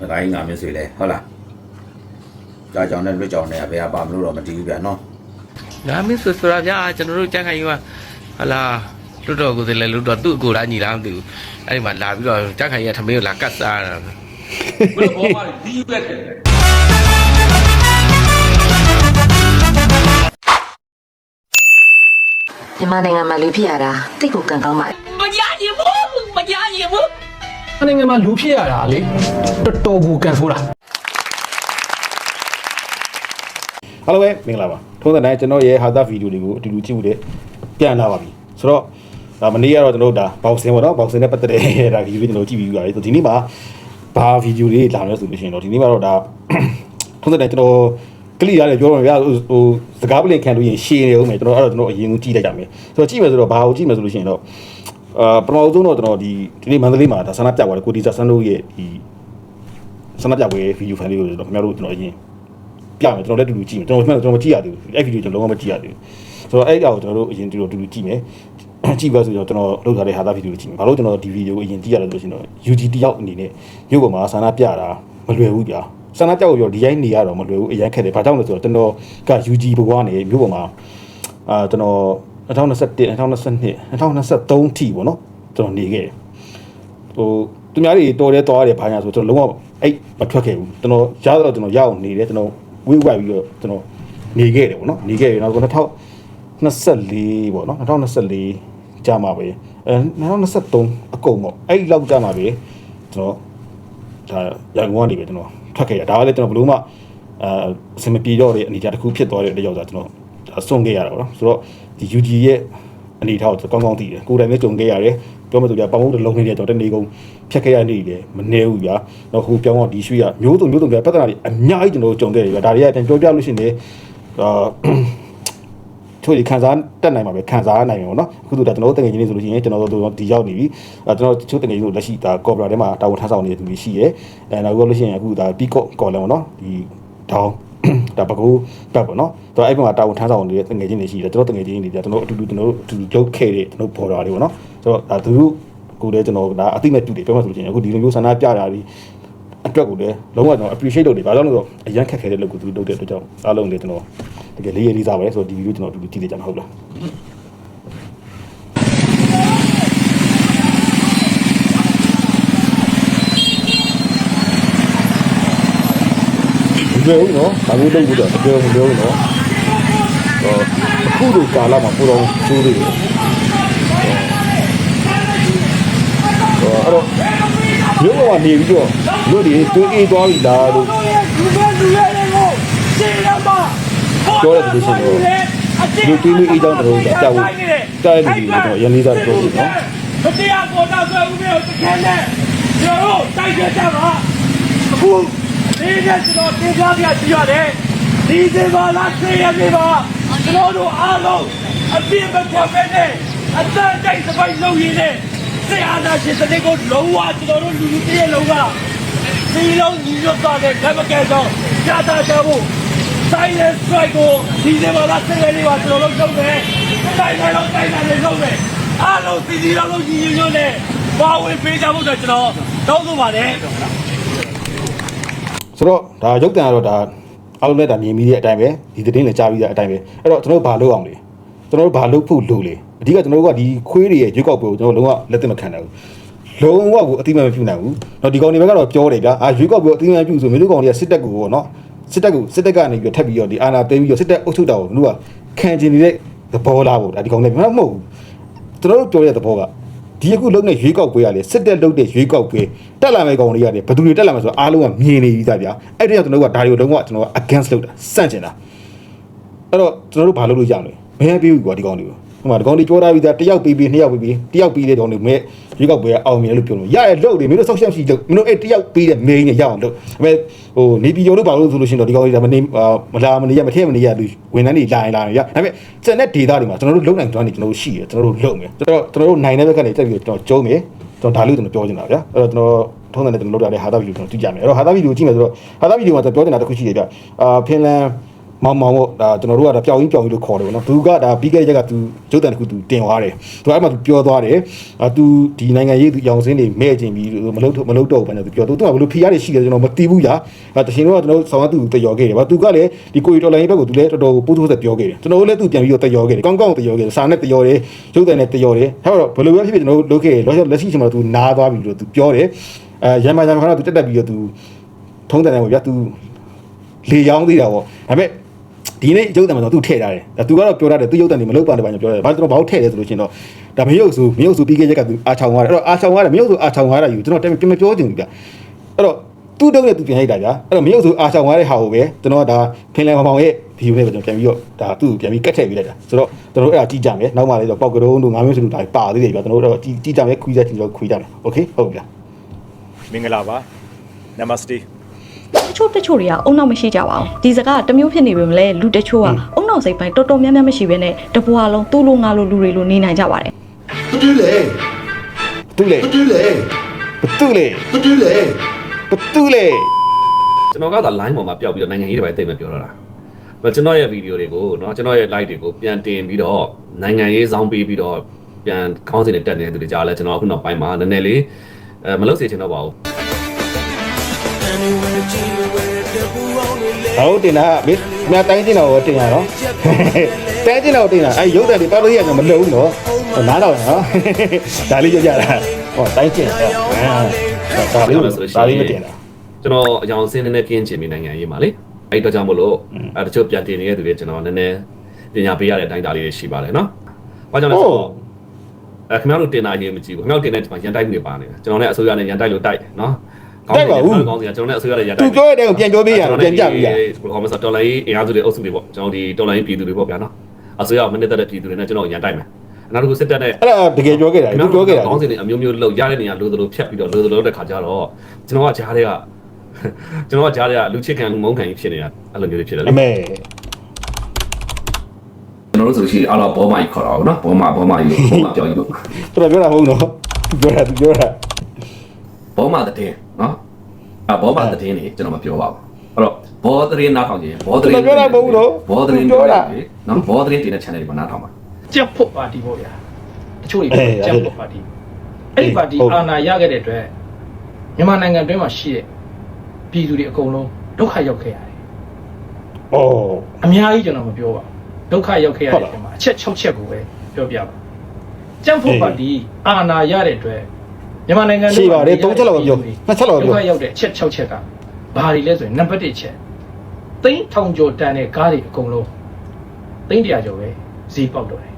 ငကိုင်းငါမျိုးဆွေလဲဟုတ်လားကြာကြောင်နဲ့လွတ်ကြောင်နဲ့ဘယ်ဟာပါမလို့တော့မတည်ဘူးဗျာနော်ငါမင်းဆိုဆိုတာဗျာကျွန်တော်တို့ကြက်ခိုင်ကဟလာလွတ်တော်ကိုယ်စလဲလွတ်တော်သူ့အကိုလားညီလားမသိဘူးအဲ့ဒီမှာလာပြီးတော့ကြက်ခိုင်ရထမင်းကိုလာကတ်စားတာဘယ်တော့မှဒီယူရက်တယ်မြန်မာနိုင်ငံမှာလူဖြစ်ရတာတိတ်ကိုကံကောင်းပါမရရင်ဘူးမရရင်ဘူးအ နေငယ်မှာလူဖြစ်ရတာလေတော်တော်ကိုကန်ဆိုးတာအားလုံးပဲမင်္ဂလာပါထုံးစံတိုင်းကျွန်တော်ရဲ့ဟာတာဗီဒီယိုတွေကိုအတူတူကြည့်မှုတဲ့ပြန်လာပါပြီဆိုတော့ဒါမနေ့ကတော့ကျွန်တော်တို့ဒါဘောက်ဆင်ပေါ့နော်ဘောက်ဆင်နဲ့ပတ်သက်တဲ့ဒါဗီဒီယိုလေးကျွန်တော်ကြည့်ပြီးပါတယ်ဆိုဒီနေ့မှာဘာဗီဒီယိုလေးလာမလဲဆိုလို့ရှိရင်တော့ဒီနေ့မှာတော့ဒါထုံးစံတိုင်းကျွန်တော်ကလီရတယ်ပြောရမယ်ဗျာဟိုဟိုစကားပလင်ခံလို့ရင်ရှည်နေဦးမယ်ကျွန်တော်အဲ့တော့ကျွန်တော်အရင်ကကြည့်လိုက်ကြမယ်ဆိုတော့ကြည့်မယ်ဆိုတော့ဘာကိုကြည့်မယ်ဆိုလို့ရှိရင်တော့ အာပထမဆုံးတော့ကျွန်တော်ဒီဒီနေ့မန္တလေးမှာဒါဆန္ဒပြသွားတယ်ကိုဒီဇာဆန်တို့ရဲ့ဒီဆန္ဒပြပွဲဗီဒီယိုဖိုင်လေးကိုကျွန်တော်ခင်ဗျားတို့ကျွန်တော်အရင်ပြမယ်ကျွန်တော်လည်းအတူတူကြည့်မယ်ကျွန်တော်မှကျွန်တော်မကြည့်ရသေးဘူးအဲ့ဗီဒီယိုကျွန်တော်လုံးဝမကြည့်ရသေးဘူးဆိုတော့အဲ့အရာကိုကျွန်တော်တို့အရင်တူတူတူကြည့်မယ်ကြည့်ပါဆိုတော့ကျွန်တော်လုပ်ထားတဲ့ဟာသားဗီဒီယိုကြည့်မယ်ဘာလို့ကျွန်တော်ဒီဗီဒီယိုကိုအရင်ကြည့်ရတယ်ဆိုလို့ရှိရင်တော့ UG တယောက်အနေနဲ့မြို့ပေါ်မှာဆန္ဒပြတာမလွယ်ဘူးဗျာဆန္ဒပြဖို့ပြောဒီရိုင်းနေရတော့မလွယ်ဘူးအရင်ခက်တယ်ဘာကြောင့်လဲဆိုတော့ကျွန်တော်က UG ဘကွာနေမြို့ပေါ်မှာအာကျွန်တော် 2021 2022 2023ထိပေါ့နော်ကျွန်တော်နေခဲ့တယ်ဟိုသူများတွေတော်တယ်တော်ရတယ်ဘာညာဆိုကျွန်တော်လုံးဝအဲ့မထွက်ခဲ့ဘူးကျွန်တော်ရတော့ကျွန်တော်ရအောင်နေတယ်ကျွန်တော်ဝေးဝိုက်ပြီးတော့ကျွန်တော်နေခဲ့တယ်ပေါ့နော်နေခဲ့ပြီနောက်2024ပေါ့နော်2024ကြာမှာပဲအဲ2023အကုန်ပေါ့အဲ့လောက်ကြာမှာပဲကျွန်တော်ဒါရန်ကုန်ကနေပဲကျွန်တော်ထွက်ခဲ့ရဒါကလည်းကျွန်တော်ဘလို့မှအာအစမပြေတော့တဲ့အနေအထားတစ်ခုဖြစ်သွားတဲ့အတွက်ကြောင့်ဆိုတော့ကျွန်တော်ဆုံးခဲ့ရတာပေါ့နော်ဆိုတော့ ဒီ UG ရဲ့အနေအထားကိုကောင်းကောင်းသိတယ်ကိုယ်တိုင်လည်းကြုံခဲ့ရတယ်ပြောမှဆိုပြပေါင်းဖို့လုံးနေတဲ့တော့တနေကုန်ဖြတ်ခဲ့ရနေတယ်မနေဘူးဗျာတော့ဟိုပြောင်းတော့ဒီရွှေ့ရမျိုးစုံမျိုးစုံပြပြဿနာတွေအများကြီးကျွန်တော်ကြုံခဲ့တယ်ဗျာဒါတွေကပြန်ပြောပြလို့ရှိရင်လည်းအာချို့ဒီခံစားတက်နိုင်မှာပဲခံစားနိုင်မှာပေါ့နော်အခုတို့ဒါကျွန်တော်တို့တကယ်ချင်းနေဆိုလို့ရှိရင်ကျွန်တော်တို့ဒီရောက်နေပြီအဲကျွန်တော်ချို့တကယ်ချင်းတို့လက်ရှိဒါကော်ပရာထဲမှာတာဝန်ထမ်းဆောင်နေတဲ့သူတွေရှိရဲအဲနောက်ပြီးလို့ရှိရင်အခုဒါပီကော့ကော်လန်ပေါ့နော်ဒီဒေါင်း ဒါပကူဘက်ပေါ့နော်တော့အဲ့ဘက်မှာတာဝန်ထမ်းဆောင်နေတဲ့တကယ်ချင်းတွေရှိတယ်ကျွန်တော်တကယ်ချင်းတွေပြကျွန်တော်အတူတူကျွန်တော်တို့အတူတူလုပ်ခဲ့တဲ့ကျွန်တော်ဘော်ဒါတွေပေါ့နော်ဆိုတော့ဒါသူတို့ကိုလည်းကျွန်တော်ဒါအတိမဲ့တူတယ်ပြောမှဆိုလို့ရှိရင်အခုဒီလိုမျိုးဆန္ဒပြတာတွေအတွက်ကိုလည်းလုံးဝကျွန်တော် appreciate လုပ်တယ်ဘာကြောင့်လဲဆိုတော့အရန်ခက်ခဲတဲ့လုပ်ကိုသူလုပ်တဲ့အတွက်ကြောင့်အားလုံးလည်းကျွန်တော်တကယ်လေးရလေးစားပါတယ်ဆိုတော့ဒီဗီဒီယိုကျွန်တော်အတူတူကြည့်လိုက်ကြမှာဟုတ်လား မပြောဘူးနော်ဒါမျိုးလုပ်ပြီးတော့မပြောမပြောဘူးနော်ဟောအခုလိုကာလမှာပူတော်ကျိုးသေးတယ်ဟောအဲ့တော့မြို့ပေါ်ကနေပြီးတော့မြို့တွေတွေးအေးသွားပြီလားလို့လူပဲလူရဲတွေကိုရှင်းရမှာပြောတဲ့သူရှင်တော့ဒီတွေးမိအေးကြောင်းတော်ကြောက်ဘူးတိုက်နေပြီတော့ရန်လေးစားပြောပြီနော်မတရားပေါ်တော့ဆိုဦးမျိုးတခဲနဲ့ကျွန်တော်တိုက်ကြကြပါအခု ဒီကကျွန်တော်တင်ပြပြကြည့်ရတယ်ဒီစင်ပါလားဆေးရနေပါကျွန်တော်တို့အားလုံးအပြည့်မပြတ်ပဲနဲ့အတန်တိုက်စပိုက်လုပ်ရင်းနဲ့ဆေးအားသာရှင်တဲ့ကိုလုံးဝကျွန်တော်တို့လူလူတည်းလုံးကဒီလုံးညီညွတ်သွားတဲ့ကမ္ဘာကဲတော့ကြာတာကြဖို့တိုင်းရဲ့ strike ကိုဒီနေ့မှလာဆက်ရနေပါကျွန်တော်တို့လုပ်မယ်။တိုင်းတိုင်းတော့တိုင်းတိုင်းလုပ်မယ်။အားလုံးစီစီလုံးလုံးညီညွတ်ညွတ်နဲ့ပါဝင်ပေးကြဖို့အတွက်ကျွန်တော်တောင်းဆိုပါတယ် ဆိုတော့ဒါရုပ်တံကတော့ဒါအားလုံးလည်းဒါမြင်ပြီးတဲ့အတိုင်းပဲဒီသတင်းလည်းကြားပြီးတဲ့အတိုင်းပဲအဲ့တော့ကျွန်တော်တို့ဘာလုပ်အောင်လဲကျွန်တော်တို့ဘာလုပ်ဖို့လိုလဲအဓိကကျွန်တော်တို့ကဒီခွေးတွေရဲ့ရွေးကောက်ပွဲကိုကျွန်တော်လုံးဝလက်သင့်မခံနိုင်ဘူးလုံးဝကိုအတိမမပြုနိုင်ဘူး။တော့ဒီကောင်တွေဘက်ကတော့ပြောတယ်ဗျာ။အာရွေးကောက်ပွဲအတိမမပြုဆိုမျိုးလူကောင်တွေကစစ်တပ်ကိုပေါ့နော်။စစ်တပ်ကိုစစ်တပ်ကနေပြီးတော့ထပ်ပြီးတော့ဒီအာဏာသိမ်းပြီးတော့စစ်တပ်အုပ်ချုပ်တာကိုလူကခံကျင်နေတဲ့သဘောလားပေါ့ဒါဒီကောင်တွေမဟုတ်ဘူး။ကျွန်တော်တို့ပြောတဲ့သဘောက ဒီအခုလုံးတဲ့ရွေးကောက်ပွဲကလေစစ်တပ်လုံးတဲ့ရွေးကောက်ပွဲတက်လာမယ့်ကောင်တွေကလေဘယ်သူတွေတက်လာမှာဆိုတော့အားလုံးကမြင်နေပြီသားဗျာ။အဲ့ဒီတော့ကျွန်တော်တို့ကဒါတွေကိုလုံးဝကျွန်တော်က against လုပ်တာစန့်ကျင်တာ။အဲ့တော့ကျွန်တော်တို့ဘာလုပ်လို့ရမလဲ။မရပြီးဘူးကွာဒီကောင်တွေကို။ ဟိုမှာဒီကောင်တွေပြောထားပြီးသားတစ်ယောက်ပြီးပြီးနှစ်ယောက်ပြီးပြီးတစ်ယောက်ပြီးတဲ့ကောင်တွေမဲ့ရွေးကောက်ပွဲကအောင်မြင်လို့ပြောလို့ရရဲ့လို့တွေမင်းတို့ဆောက်ရှောက်ရှိလို့မင်းတို့အဲ့တစ်ယောက်ပြီးတဲ့ main နဲ့ရအောင်လို့ဒါပေမဲ့ဟိုနေပြည်တော်တို့ဘာလို့ဆိုလို့ရှိရင်တော့ဒီကောင်တွေဒါမနေမလာမနေရမထည့်မနေရလူဝန်ထမ်းတွေလာရင်လာရင်ရဒါပေမဲ့စက်တဲ့ data တွေမှာကျွန်တော်တို့လုံနိုင်ကျွမ်းနေကျွန်တော်တို့ရှိရကျွန်တော်တို့လုံမယ်ကျွန်တော်ကျွန်တော်တို့နိုင်တဲ့ဘက်ကနေတက်ပြီးတော့ကျွန်တော်ကျုံးမယ်ကျွန်တော်ဒါလို့ကျွန်တော်ပြောချင်တာဗျာအဲ့တော့ကျွန်တော်ထုံးတယ်ကျွန်တော်လုပ်တာလေဟာတာဗီဒီယိုကျွန်တော်ကြည့်ကြမယ်အဲ့တော့ဟာတာဗီဒီယိုကြည့်မယ်ဆိုတော့ဟာတာဗီဒီယိုမှာကျွန်တော်ပြောချင်တာတစ်ခုရှိတယ်ဗျာအာဖင်လန် မောင်မောင်ပေါ့ဒါကျွန်တော်တို့ကဒါပျောက်ရင်းပျောက်ရင်းလို့ခေါ်တယ်ပေါ့နော်သူကဒါပြီးခဲ့တဲ့ရက်ကသူကျုပ်တန်တစ်ခုသူတင်သွားတယ်သူအဲ့မှာသူပြောသွားတယ်အာသူဒီနိုင်ငံရေးသူရောင်စင်းတွေမဲ့ခြင်းပြီးမလုပ်မလုပ်တော့ဘူးဘာလို့သူပြောသူကဘလို့ဖီရတယ်ရှိတယ်ကျွန်တော်မသိဘူးညာအဲတရှင်တော့ကျွန်တော်ဆောင်းသူတယောခဲ့တယ်ဗျသူကလည်းဒီကိုရီတော်လိုင်းဘက်ကိုသူလည်းတော်တော်ပိုးထိုးသက်ပြောခဲ့တယ်ကျွန်တော်တို့လည်းသူပြန်ပြီးတော့တယောခဲ့တယ်ကောင်းကောင်းတယောခဲ့တယ်စာနဲ့တယောတယ်ကျုပ်တန်နဲ့တယောတယ်ဟဲ့တော့ဘလို့ပဲဖြစ်ဖြစ်ကျွန်တော်တို့လုပ်ခဲ့တယ်လောလက်ရှိချိန်မှာသူနားသွားပြီလို့သူပြောတယ်အဲရမ်းမာရမ်းမာခါတော့သူတက်တက်ပြီးတော့သူထုံးတယ်ပေါ့ဗျာသူလေရောင်းသေးတာပေါ့ဒါပေမဲ့ ဒီနေ့ရုပ်တံမှာတော့သူထည့်ထားတယ်ဒါသူကတော့ပြောထားတယ်သူရုပ်တံတွေမလုပ်ပါနဲ့ဘာညာပြောတယ်ဘာကျွန်တော်ဘာလို့ထည့်လဲဆိုလို့ရှိရင်တော့ဒါမရုပ်စုမရုပ်စုပြီးခဲ့ချက်ကသူအာချောင်သွားတယ်အဲ့တော့အာချောင်သွားတယ်မရုပ်စုအာချောင်သွားတာယူကျွန်တော်တမပြောချင်ဘူးဗျအဲ့တော့သူ့တုံးနဲ့သူပြန်ရိုက်တာဗျာအဲ့တော့မရုပ်စုအာချောင်သွားတဲ့ဟာကိုပဲကျွန်တော်ကဒါဖင်လန်မောင်မောင်ရဲ့ဗီဒီယိုနဲ့ပဲကျွန်တော်ပြန်ပြီးတော့ဒါသူ့ကိုပြန်ပြီးကတ်ထည့်ပေးလိုက်တာဆိုတော့ကျွန်တော်တို့အဲ့ဒါကြည့်ကြမယ်နောက်မှလည်းတော့ပေါက်ကတုံးတို့ငါးမျိုးစုတို့ဒါပါသေးတယ်ဗျာကျွန်တော်တို့တော့ကြည့်ကြည့်ကြမယ်ခွေးချက်ကျွန်တော်ခွေးကြမယ်โอเคဟုတ်ပြီလား မင်္ဂလာပါ Namaste တချို့တချို့တွေကအုံနောက်မရှိကြပါဘူးဒီစကားကတစ်မျိုးဖြစ်နေပေမဲ့လည်းလူတချို့ကအုံနောက်စိတ်ပိုင်းတော်တော်များများမရှိဘဲနဲ့တပွားလုံးသူ့လိုငါလိုလူတွေလိုနေနိုင်ကြပါတယ် တူလေတူလေတူလေတူလေတူလေတူလေ ကျွန်တော်ကသာ line ပေါ်မှာပျောက်ပြီးတော့နိုင်ငံရေးတွေပဲတိတ်မပြောတော့တာ။ဒါကျွန်တော်ရဲ့ဗီဒီယိုတွေကိုเนาะကျွန်တော်ရဲ့ live တွေကိုပြန်တင်ပြီးတော့နိုင်ငံရေးစောင်းပေးပြီးတော့ပြန်ခေါင်းစဉ်တွေတက်နေတဲ့သူတွေကြားလဲကျွန်တော်အခုနောက်ပိုင်းမှာနည်းနည်းလေးအဲမလုပ်စေချင်တော့ပါဘူး ဟုတ်တင်တာမင်းမတိုင်းတင်တော့တင်ရတော့တိုင်းတင်တော့တင်တာအဲရုပ်တံတွေတော်တော်ကြီးကမလုံတော့နားတော့နော်ဒါလေးကြကြတာဟောတိုင်းတင်တော့ဒါလေးဒါလေးတင်တာကျွန်တော်အကြောင်းစင်းနေတဲ့ကင်းချင်ပြီးနိုင်ငံရေးမှာလေအဲ့တော့ကြောင့်မလို့အဲတချို့ပြန်တင်နေတဲ့သူတွေကျွန်တော်နည်းနည်းပညာပေးရတဲ့အတိုင်းဒါလေးတွေရှိပါတယ်နော်ဘာကြောင့်လဲဆိုတော့အဲခင်ဗျားတို့တင်တာရေးမကြည့်ဘူးခင်ဗျားတို့တင်တဲ့ဒီမှာရန်တိုက်မှုတွေပါနေတာကျွန်တော်လည်းအစိုးရနဲ့ရန်တိုက်လို့တိုက်နော် တက်ပါဘူးကောင်းစီကကျွန်တော်လည်းအစိုးရလည်းရတာသူပြောတဲ့အတိုင်းကိုပြန်ပြောပေးရအောင်ပြန်ပြပေးရအောင်ကောင်းမဆိုဒေါ်လာရေးအင်အားစုတွေအုပ်စုတွေပေါ့ကျွန်တော်ဒီဒေါ်လာရေးပြည်သူတွေပေါ့ဗျာနော်အစိုးရမနစ်သက်တဲ့ပြည်သူတွေနဲ့ကျွန်တော်ရန်တိုက်မယ်နောက်တစ်ခုစစ်တပ်နဲ့အဲ့ဒါတကယ်ပြောခဲ့တာသူပြောခဲ့တာကောင်းစီတွေအမျိုးမျိုးလောက်ရတဲ့နေရာလိုသလိုဖြတ်ပြီးတော့လိုသလိုတဲ့ခါကျတော့ကျွန်တော်ကဂျားတွေကကျွန်တော်ကကြားရလူချစ်ခံလူမုန်းခံကြီးဖြစ်နေတာအဲ့လိုမျိုးတွေဖြစ်တယ်လေအမေကျွန်တော်တို့ဆိုရှင်အားလုံးဘောမာကြီးခေါ်တာပေါ့နော်ဘောမာဘောမာကြီးဘောမာပြောကြီးပေါ့တော်ပြောတာဟုတ်နော်ပြောတာပြောတာဘောမာတဲ့ အဘောမာတဲ့နေကျွန်တော်မပြောပါဘူးအဲ့တော့ဘောသတင်းနားထောင်ခြင်းဘောသတင်းဘောသတင်းနော်ဘောသတင်းတင်တဲ့ channel တွေမှာနားထောင်ပါကြက်ဖို့ပါတီပေါ့ဗျာတချို့တွေကြက်ဖို့ပါတီအဲ့ဒီပါတီအာဏာရခဲ့တဲ့အတွက်မြန်မာနိုင်ငံအတွင်းမှာရှိတဲ့ပြည်သူတွေအကုန်လုံးဒုက္ခရောက်ခဲ့ရတယ်ဩအများကြီးကျွန်တော်မပြောပါဘူးဒုက္ခရောက်ခဲ့ရတဲ့အချိန်မှာအချက်6ချက်ကိုပဲပြောပြပါကြက်ဖို့ပါတီအာဏာရတဲ့အတွက် မြန်မာနိုင်ငံရှိပါတယ်၃ချက်လောက်ပြောနှစ်ချက်လောက်ဒုပြောက္ခရောက်တဲ့အချက်6ချက်ကဘာတွေလဲဆိုရင်နံပါတ်1ချက်သိန်းထောင်ကျော်တန်တဲ့ကားတွေအကုန်လုံးသိန်း100ကျော်ပဲဈေးပေါက်တော့တယ်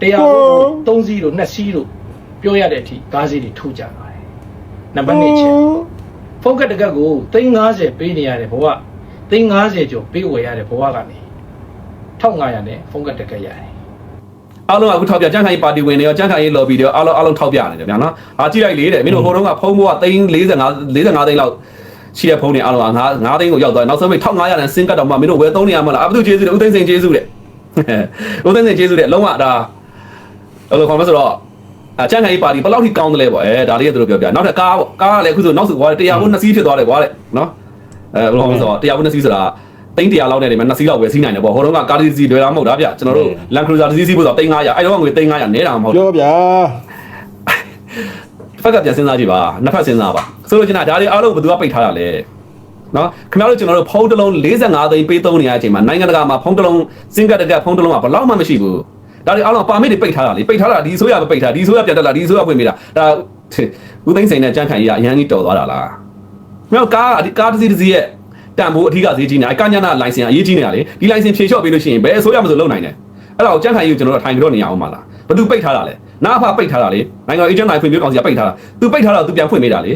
တရားလို့3စီးလို့2စီးလို့ပြောရတဲ့အထိကားဈေးတွေထိုးကြပါတယ်နံပါတ်2ချက်ဖုန်းကတ်တကတ်ကိုသိန်း90ပေးနေရတဲ့ဘဝသိန်း90ကျော်ပေးဝယ်ရတဲ့ဘဝကနေ1500နဲ့ဖုန်းကတ်တကတ်ရတယ် အားလုံးကအခုထောက်ပြကြန့်ခိုင်ပါတီဝင်တွေရောကြန့်ခိုင်ရေး lobby တွေရောအားလုံးအားလုံးထောက်ပြနေတယ်ဗျာနော်အားကြည့်လိုက်လေတဲ့မင်းတို့ဟိုတုန်းကဖုန်းဘောကသိန်း45 45သိန်းလောက်ရှိတဲ့ဖုန်းတွေအားလုံးက9 9သိန်းကိုရောက်သွားတယ်နောက်ဆုံးမိ1500နဲ့ဆင်းကတ်တော့မှမင်းတို့ဝယ်သုံးနေရမှာလားအဘသူကျေးဇူးတယ်ဦးသိန်းစိန်ကျေးဇူးတဲ့ဦးသိန်းစိန်ကျေးဇူးတဲ့လုံးဝဒါအဲ့လိုခေါ်မဆိုတော့အချမ်းခိုင်ရေးပါတီဘယ်လောက်ထိကောင်းတယ်လဲပေါ့အဲဒါလေးကသူတို့ပြောပြနောက်ထပ်ကားပေါ့ကားကလည်းအခုဆိုနောက်ဆိုကွာတရားဘူးနှစ်စီးဖြစ်သွားတယ်ကွာတဲ့နော်အဲဘယ်လိုခေါ်မဆိုတော့တရားဘူးနှစ်စီးဆိုတာ သိန်း100လောက်နဲ့နေမှာနှစ်စီးလောက်ပဲစီးနိုင်တယ်ပေါ့ဟိုတုန်းကကားတစ်စီးလွယ်တာမဟုတ်တာဗျကျွန်တော်တို့ Land Cruiser တစ်စီးစီးဖို့ဆိုတော့သိန်း900အဲ့တော့ငွေသိန်း900နဲတာမဟုတ်ပြောဗျာဖက်ကပြန်စဉ်းစားကြည့်ပါနှစ်ဖက်စဉ်းစားပါဆိုလို့ကျွန်တော်ဒါတွေအားလုံးဘယ်သူကပိတ်ထားတာလဲနော်ခင်ဗျားတို့ကျွန်တော်တို့ဖုန်းတစ်လုံး45သိန်းပေးသုံးနေရတဲ့အချိန်မှာနိုင်ငံတကာမှာဖုန်းတစ်လုံးစင်ကတ်တက်ဖုန်းတစ်လုံးကဘယ်လောက်မှမရှိဘူးဒါတွေအားလုံးပါမစ်တွေပိတ်ထားတာလေပိတ်ထားတာဒီဆိုရပဲပိတ်ထားဒီဆိုရပြန်တက်လာဒီဆိုရဝင်မိတာဒါဦးသိန်းစိန်နဲ့ကြန့်ခိုင်ကြီးကအရန်ကြီးတော်သွားတာလားမြောက်ကားဒီကားတစ်စီးတစ်စီးရဲ့ တန်ဖိုးအထီးကဈေးကြီးနေအကညာနာလိုင်စင်အရေးကြီးနေတာလေဒီလိုင်စင်ဖြေလျှော့ပေးလို့ရှိရင်ဘယ်ဆိုရမဆိုလုံနိုင်တယ်အဲ့ဒါကိုကြန့်ခိုင်ကြီးကိုကျွန်တော်တို့ထိုင်ကြတော့နေရအောင်ပါလားဘယ်သူပိတ်ထားတာလဲနားဖပိတ်ထားတာလေနိုင်ငံအေဂျင့်နိုင်ဖွင့်ပြကောင်စီကပိတ်ထားတာသူပိတ်ထားတာသူပြန်ဖွင့်ပေးတာလေ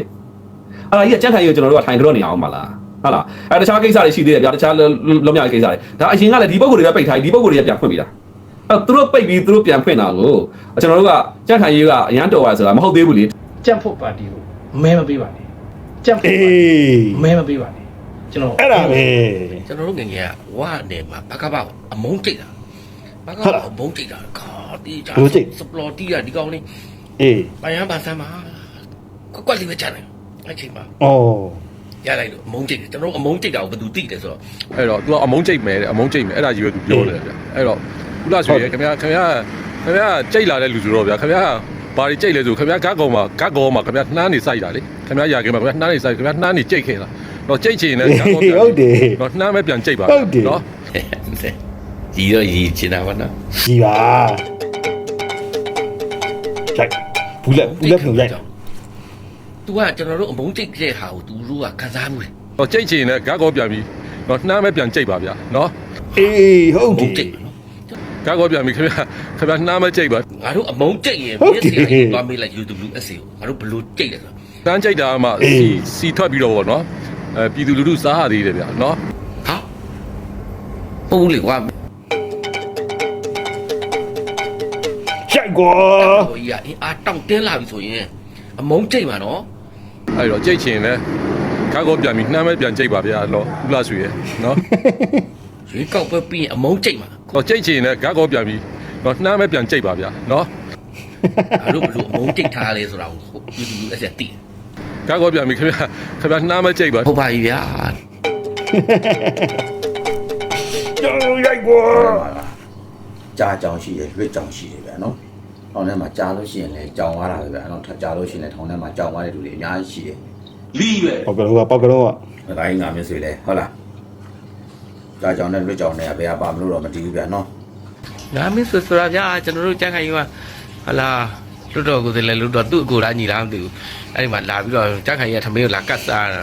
အဲ့ဒါကြီးကကြန့်ခိုင်ကြီးကိုကျွန်တော်တို့ကထိုင်ကြတော့နေရအောင်ပါလားဟုတ်လားအဲတခြားကိစ္စတွေရှိသေးတယ်ဗျာတခြားလုံးမြောက်ကိစ္စတွေဒါအရင်ကလည်းဒီပုံကိုယ်တွေကပိတ်ထားဒီပုံကိုယ်တွေကပြန်ဖွင့်ပေးတာအဲ့သူတို့ပိတ်ပြီးသူတို့ပြန်ဖွင့်တာကိုကျွန်တော်တို့ကကြန့်ခိုင်ကြီးကအရန်တော်ရဆိုတာမဟုတ်သေးဘူးလေကြက်ဖို့ပါတီကိုမဲမပေးပါနဲ့ကြက်ဖို့အေပါတီးမဲမပေးပါနဲ့ ကျွန်တော်အဲ့ဒါပဲကျွန်တော်တို့ငယ်ငယ်ကဝါနယ်မှာဘကဘအမုန်းတိတ်တာဘကဘအမုန်းတိတ်တာခါတီးကြစပလော်တီးရဒီကောင်လေးအေးပယံပါဆမ်းမှာကွက်ကွက်လေးပဲချတယ်အဲ့ချိန်မှာဩရလိုက်လို့အမုန်းကြိတ်တယ်ကျွန်တော်တို့အမုန်းကြိတ်တာကိုဘယ်သူသိတယ်ဆိုတော့အဲ့တော့ तू ကအမုန်းကြိတ်မယ်တဲ့အမုန်းကြိတ်မယ်အဲ့ဒါကြီးပဲ तू ပြောတယ်ဗျအဲ့တော့ကုလဆွေရခင်ဗျာခင်ဗျာခင်ဗျာကြိတ်လာတဲ့လူဆိုတော့ဗျာခင်ဗျာဘာတွေကြိတ်လဲဆိုခင်ဗျာဂတ်ကောင်မှာဂတ်ကောင်မှာခင်ဗျာနှမ်းနေစိုက်တာလေခင်ဗျာရာခင်မှာခင်ဗျာနှမ်းနေစိုက်ခင်ဗျာနှမ်းနေကြိတ်ခင်လား တော့ကြိတ်ချင်လည်းဂတ်ကောင်ပြန်ဟုတ်တယ်တော့နှမ်းပဲပြန်ကြိတ်ပါဟုတ်တယ်နော်ကြီးတော့ကြီးချင်တာပါနော်ကြီးပါရိုက်ဘူးလက်ဘူးလက်ဖြုံရိုက်တာသူကကျွန်တော်တို့အမုန်းကြိတ်တဲ့ဟာကိုသူတို့ကခံစားမှုတယ်တော့ကြိတ်ချင်လည်းဂတ်ကောင်ပြန်ပြီးတော့နှမ်းပဲပြန်ကြိတ်ပါဗျာနော်အေးဟုတ်အမုတယ်န်းကြိတ်နော်ဂတ်ကောင်ပြန်ပြီးခင်ဗျာခင်ဗျာနှမ်းပဲကြိတ်ပါငါတို့အမုန်းကြိတ်ရင်ဟုတ်မျက်တယ်စိလိုက်သွားမေးလိုက် UWSA ကိုငါတို့ဘယ်လို့ကြိတ်လဲဆိုတော့နှမ်းကြိတ်တာမှအေးစီစီထွက်ပြီးတော့ဗောနော် အဲပြည်သူလူထုစားရသေးတယ်ဗျာနော်ဟာဟုတ်လေကွာရိုက်ကွာဟိုကြီးကအင်းအားတောင့်တင်းလာပြီဆိုရင်အမုန်းကြိတ်မှာနော်အဲ့တော့ကြိတ်ချင်လည်းဂတ်ကောင်ပြန်ပြီးနှမ်းပဲပြန်ကြိတ်ပါဗျာနော်ကုလဆွေရနော်ရွေးကောက်ပွဲပြီးရင်အမုန်းကြိတ်မှာတော့ကြိတ်ချင်လည်းဂတ်ကောပြန်ပြီးတော့နှမ်းပဲပြန်ကြိတ်ပါဗျာနော်ငါတို့ဘယ်လို့အမုန်းကြိတ်ထားလဲဆိုတာကို UWSA သိတယ်ဂတ် ကောပြန်ပြီးခင်ဗျာခင်ဗျာနှမ်းပဲကြိတ်ပါဟုတ်ပါပြီဗျာရိုက်ကွာကြားကြောင်ရှိတယ်ရွက်ကြောင်ရှိတယ်ဗျာနော်ထောင်ထဲမှာကြားလို့ရှိရင်လည်းကြောင်သွားတာပဲဗျာနော်ထပ်ကြားလို့ရှိရင်လည်းထောင်ထဲမှာကြောင်သွားတဲ့လူတွေအများကြီးရှိတယ်လီးပဲပေါက်ကလုံးကပေါက်ကလုံးကမတိုင်းငါမျိုးဆိုလေဟုတ်လားကြားကြောင်နဲ့ရွက်ကြောင်နဲ့ဘယ်ဟာပါမလို့တော့မတည်ဘူးဗျာနော်ငါမင်းဆိုဆိုတာဗျာကျွန်တော်တို့ကြက်ခိုင်ကဟလာ လွတ်တော်ကိုယ်စလဲလွတ်တော်သူ့အကိုရာညီလားမသိဘူးအဲ့ဒီမှာလာပြီးတော့ကြက်ခိုင်ရထမင်းကိုလာကတ်စားတာ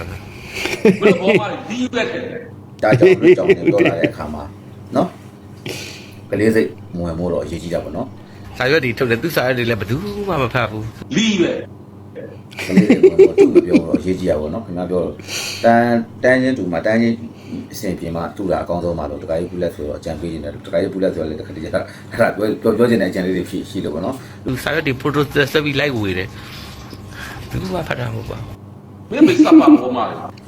ကြားကြောင်ရွက်ကြောင်နဲ့ပြောလာတဲ့အခါမှာနော်ကလေးစိတ်မဝင်မို့တော့အရေးကြီးတာပေါ့နော်စာရွက်တွေထုတ်တယ်သူစာရွက်တွေလည်းဘယ်သူမှမဖတ်ဘူးက လေးစိတ်ဝင်မို့သူ့မပြောတော့အရေးကြီးတာပေါ့နော်ခင်ဗျားပြောတော့တန်းတန်းချင်းတူမှာတန်းချင်းအစဉ်ပြေမှာတူတာအကောင်းဆုံးမှာလို့တခါကြီးပူလက်ဆိုတော့အကြံပေးနေတယ်တခါကြီးပူလက်ဆိုတော့လည်းတခါတည်းကျအဲ့ဒါပြောပြောချင်တဲ့အကြံလေးတွေဖြစ်ရှိလို့ပေါ့နော်သူစာရွက်တွေ photo ဆက်ပြီးလိုက်ဝေတယ်ဘယ်သူမှဖတ်တာမဟုတ်ပါဘူး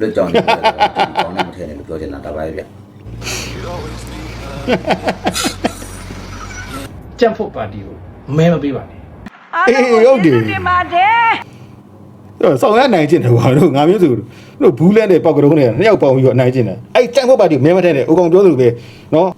လွတ်ကြောင်နေတယ်ကောင်းနေမထဲနဲ့လို့ပြောချင်တာဒါပါပဲဗျကြက်ဖို့ပါတီကိုမဲမပေးပါနဲ့အေးဟုတ်တယ်တင်ပါတယ် ဆောင်းရနိုင်ကျင်တယ်ကွာတို့ငါမျိုးဆိုတို့ဘူးလက်နဲ့ပေါက်ကလုံးနဲ့နှစ်ယောက်ပေါင်းပြီးတော့နိုင်ကျင်တယ်အဲ့ကြိုင်ဖို့ပါတီမဲမထဲနဲ့အိုကောင်ပြောသလိုပဲနော်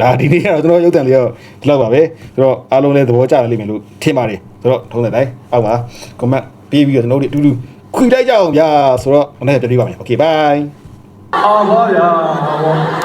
ဒါဒီနေ့ကတော့ကျွန်တော်ရုပ်တံလေးတော့ဒီလောက်ပါပဲဆိုတော့အားလုံးလည်းသဘောကျလိမ့်မယ်လို့ထင်ပါတယ်ဆိုတော့ထုံးတဲ့တိုင်းအောက်ပါ comment ပေးပြီးတော့ကျွန်တော်တို့အတူတူခွေလိုက်ကြအောင်ဗျာဆိုတော့မနေ့ပြန်ပြပါမယ် okay bye အောင်ပါဗျာ